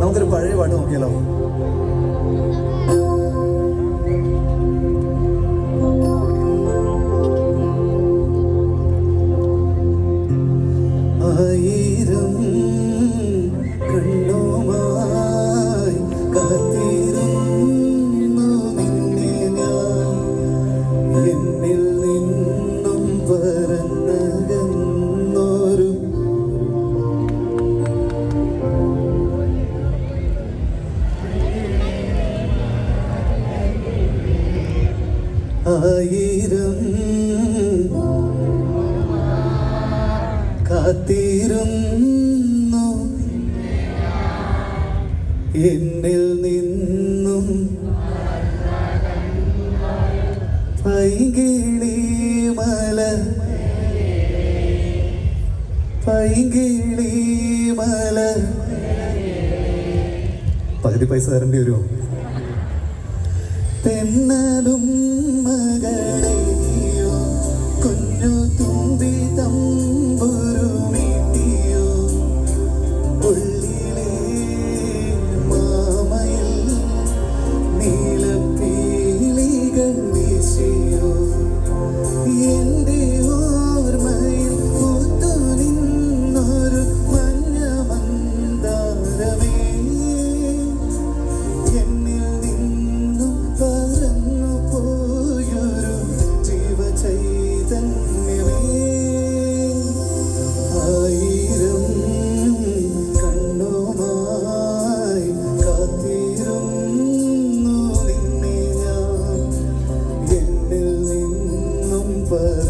നമുക്കൊരു പഴയ പാട്ട് നോക്കിയാലോ? ആയിരം. കാത്തിരുന്നു. എന്നിൽ നിന്നും പൈകിളി മല പൈകിളി മല. പകുതി പൈസ തരേണ്ടി വരുമോ? തെന്നലും മകളെ.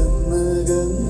怎么跟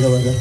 പ്രത്യേകതകൾ